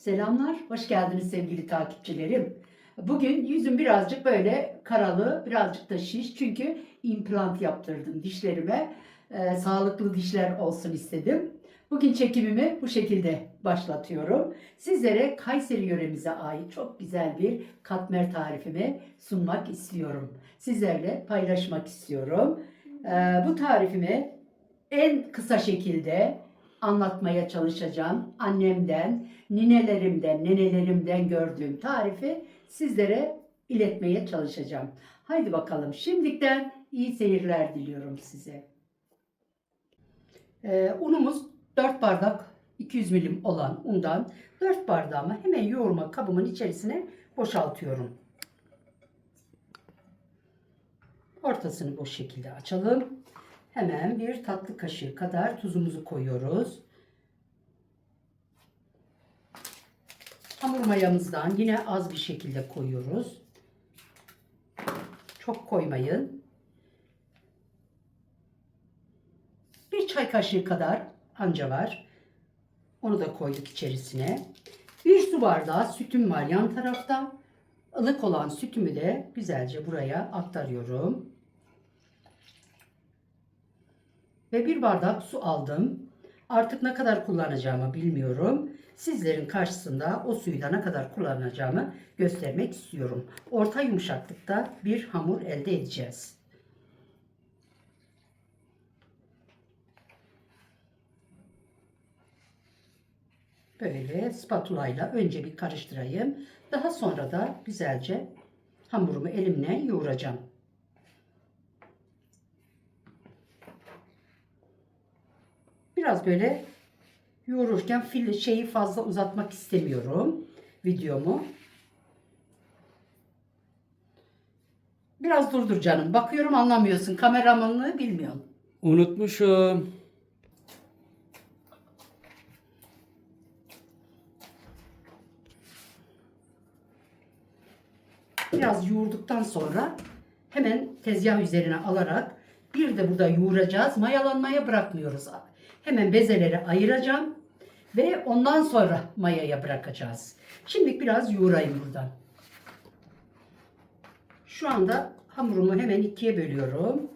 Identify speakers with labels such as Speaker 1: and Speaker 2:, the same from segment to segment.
Speaker 1: Selamlar, hoş geldiniz sevgili takipçilerim. Bugün yüzüm birazcık böyle karalı, birazcık da şiş çünkü implant yaptırdım dişlerime. Ee, sağlıklı dişler olsun istedim. Bugün çekimimi bu şekilde başlatıyorum. Sizlere Kayseri yöremize ait çok güzel bir katmer tarifimi sunmak istiyorum. Sizlerle paylaşmak istiyorum. Ee, bu tarifimi en kısa şekilde anlatmaya çalışacağım. Annemden, ninelerimden, nenelerimden gördüğüm tarifi sizlere iletmeye çalışacağım. Haydi bakalım. Şimdiden iyi seyirler diliyorum size. Ee, unumuz 4 bardak 200 milim olan undan 4 bardağımı hemen yoğurma kabımın içerisine boşaltıyorum. Ortasını bu şekilde açalım. Hemen bir tatlı kaşığı kadar tuzumuzu koyuyoruz. Hamur mayamızdan yine az bir şekilde koyuyoruz. Çok koymayın. Bir çay kaşığı kadar anca var. Onu da koyduk içerisine. Bir su bardağı sütüm var yan tarafta. Ilık olan sütümü de güzelce buraya aktarıyorum. Ve bir bardak su aldım. Artık ne kadar kullanacağımı bilmiyorum. Sizlerin karşısında o suyu da ne kadar kullanacağımı göstermek istiyorum. Orta yumuşaklıkta bir hamur elde edeceğiz. Böyle spatula ile önce bir karıştırayım. Daha sonra da güzelce hamurumu elimle yoğuracağım. Biraz böyle yoğururken fil şeyi fazla uzatmak istemiyorum videomu. Biraz durdur canım. Bakıyorum anlamıyorsun. Kameramanlığı bilmiyorsun.
Speaker 2: Unutmuşum.
Speaker 1: Biraz yoğurduktan sonra hemen tezgah üzerine alarak bir de burada yoğuracağız. Mayalanmaya bırakmıyoruz. Hemen bezeleri ayıracağım ve ondan sonra mayaya bırakacağız. Şimdi biraz yoğurayım buradan. Şu anda hamurumu hemen ikiye bölüyorum.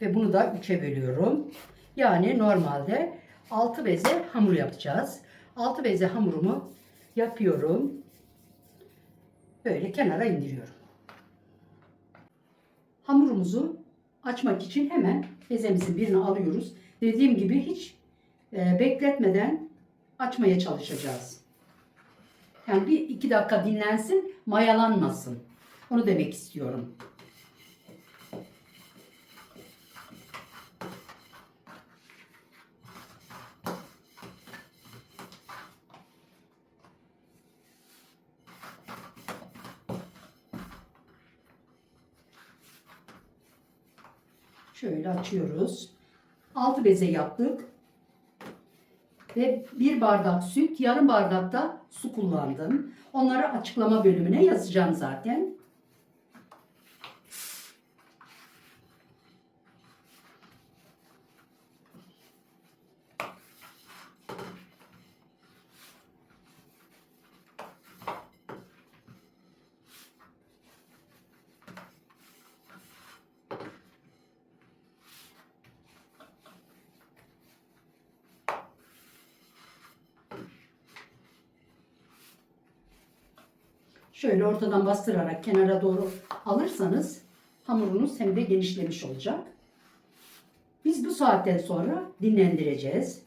Speaker 1: Ve bunu da üçe bölüyorum. Yani normalde 6 beze hamur yapacağız. 6 beze hamurumu yapıyorum. Böyle kenara indiriyorum. Hamurumuzu açmak için hemen bezemizin birini alıyoruz. Dediğim gibi hiç e, bekletmeden açmaya çalışacağız. Yani bir iki dakika dinlensin, mayalanmasın. Onu demek istiyorum. Şöyle açıyoruz. Altı beze yaptık. Ve bir bardak süt, yarım bardak da su kullandım. Onları açıklama bölümüne yazacağım zaten. Şöyle ortadan bastırarak kenara doğru alırsanız hamurunuz hem de genişlemiş olacak. Biz bu saatten sonra dinlendireceğiz.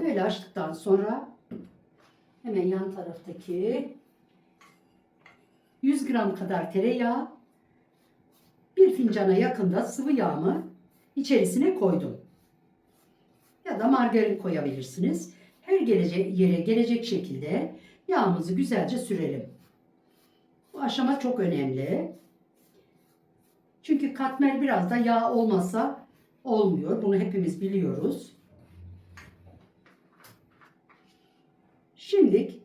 Speaker 1: Böyle açtıktan sonra hemen yan taraftaki 100 gram kadar tereyağı bir fincana yakında sıvı yağımı içerisine koydum. Ya da margarin koyabilirsiniz. Her gelece, yere gelecek şekilde yağımızı güzelce sürelim. Bu aşama çok önemli. Çünkü katmer biraz da yağ olmasa olmuyor. Bunu hepimiz biliyoruz. Şimdi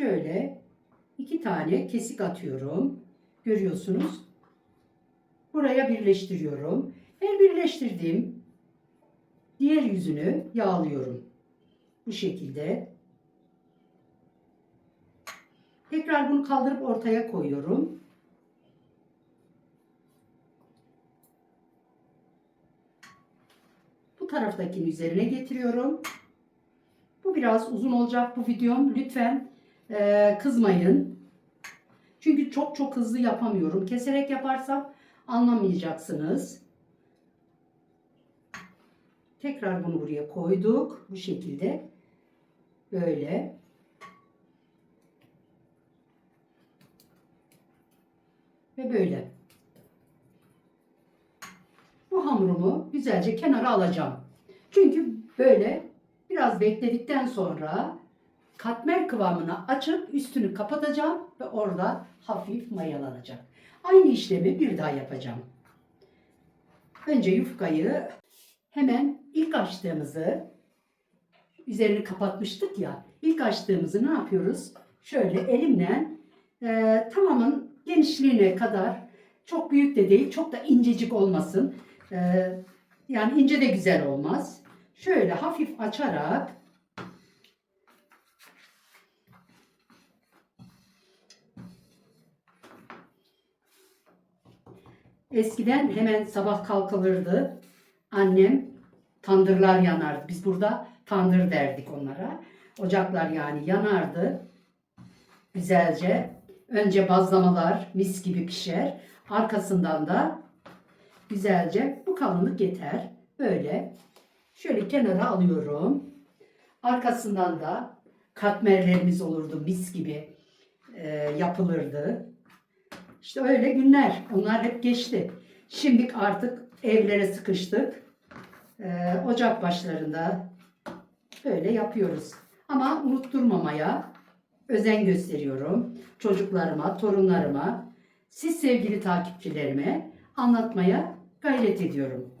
Speaker 1: şöyle iki tane kesik atıyorum. Görüyorsunuz. Buraya birleştiriyorum. Her birleştirdiğim diğer yüzünü yağlıyorum. Bu şekilde. Tekrar bunu kaldırıp ortaya koyuyorum. Bu taraftakinin üzerine getiriyorum. Bu biraz uzun olacak bu videom. Lütfen eee, kızmayın. Çünkü çok çok hızlı yapamıyorum. Keserek yaparsam anlamayacaksınız. Tekrar bunu buraya koyduk. Bu şekilde. Böyle. Ve böyle. Bu hamurumu güzelce kenara alacağım. Çünkü böyle biraz bekledikten sonra katmer kıvamına açıp üstünü kapatacağım ve orada hafif mayalanacak. Aynı işlemi bir daha yapacağım. Önce yufkayı hemen ilk açtığımızı üzerini kapatmıştık ya. İlk açtığımızı ne yapıyoruz? Şöyle elimle e, tamamın genişliğine kadar çok büyük de değil, çok da incecik olmasın. E, yani ince de güzel olmaz. Şöyle hafif açarak Eskiden hemen sabah kalkılırdı. Annem tandırlar yanardı. Biz burada tandır derdik onlara. Ocaklar yani yanardı. Güzelce. Önce bazlamalar mis gibi pişer. Arkasından da güzelce bu kalınlık yeter. Böyle. Şöyle kenara alıyorum. Arkasından da katmerlerimiz olurdu mis gibi e, yapılırdı. İşte öyle günler. Onlar hep geçti. Şimdi artık evlere sıkıştık. Ee, ocak başlarında böyle yapıyoruz. Ama unutturmamaya özen gösteriyorum. Çocuklarıma, torunlarıma, siz sevgili takipçilerime anlatmaya gayret ediyorum.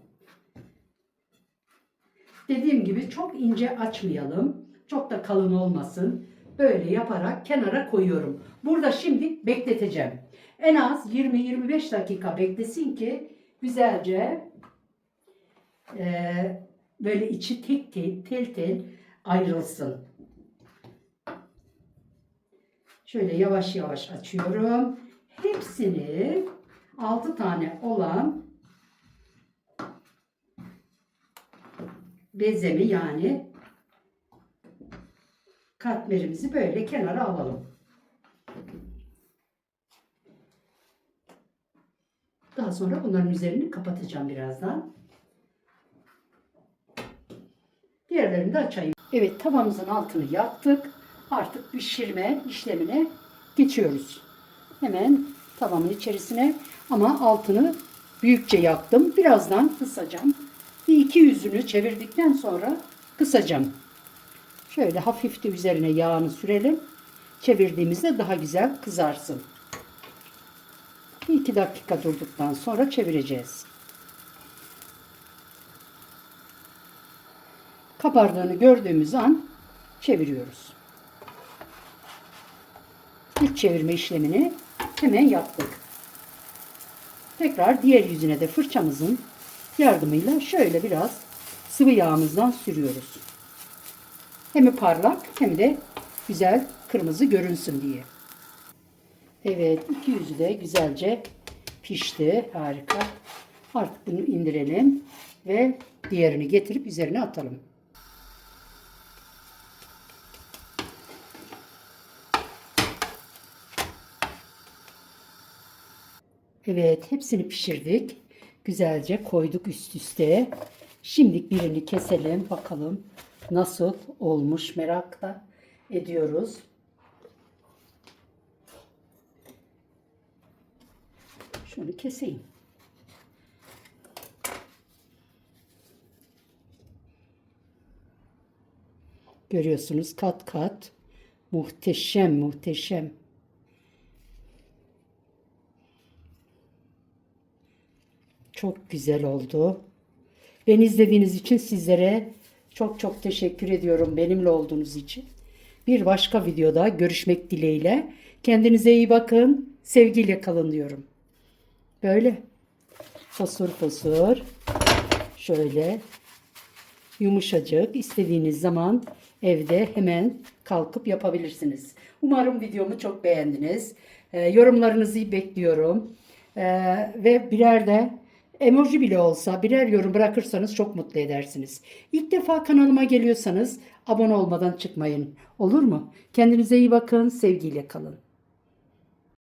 Speaker 1: Dediğim gibi çok ince açmayalım. Çok da kalın olmasın. Böyle yaparak kenara koyuyorum. Burada şimdi bekleteceğim. En az 20-25 dakika beklesin ki güzelce eee, böyle içi tek tek tel tel ayrılsın. Şöyle yavaş yavaş açıyorum. Hepsini 6 tane olan bezemi yani katmerimizi böyle kenara alalım. Daha sonra bunların üzerini kapatacağım birazdan. Diğerlerini de açayım. Evet tavamızın altını yaktık. Artık pişirme işlemine geçiyoruz. Hemen tavamın içerisine ama altını büyükçe yaktım. Birazdan kısacağım. Bir iki yüzünü çevirdikten sonra kısacağım. Şöyle hafif de üzerine yağını sürelim. Çevirdiğimizde daha güzel kızarsın. Bir iki dakika durduktan sonra çevireceğiz. Kabardığını gördüğümüz an çeviriyoruz. İlk çevirme işlemini hemen yaptık. Tekrar diğer yüzüne de fırçamızın yardımıyla şöyle biraz sıvı yağımızdan sürüyoruz. Hem parlak hem de güzel kırmızı görünsün diye. Evet iki yüzü de güzelce pişti. Harika. Artık bunu indirelim ve diğerini getirip üzerine atalım. Evet hepsini pişirdik. Güzelce koyduk üst üste. Şimdi birini keselim bakalım nasıl olmuş merakla ediyoruz. Şunu keseyim. Görüyorsunuz kat kat Muhteşem, muhteşem. Çok güzel oldu. Beni izlediğiniz için sizlere çok çok teşekkür ediyorum benimle olduğunuz için. Bir başka videoda görüşmek dileğiyle. Kendinize iyi bakın. Sevgiyle kalın diyorum. Böyle. Fosur fosur. Şöyle. Yumuşacık. istediğiniz zaman evde hemen kalkıp yapabilirsiniz. Umarım videomu çok beğendiniz. Ee, yorumlarınızı bekliyorum. Ee, ve birer de emoji bile olsa birer yorum bırakırsanız çok mutlu edersiniz. İlk defa kanalıma geliyorsanız abone olmadan çıkmayın. Olur mu? Kendinize iyi bakın. Sevgiyle kalın.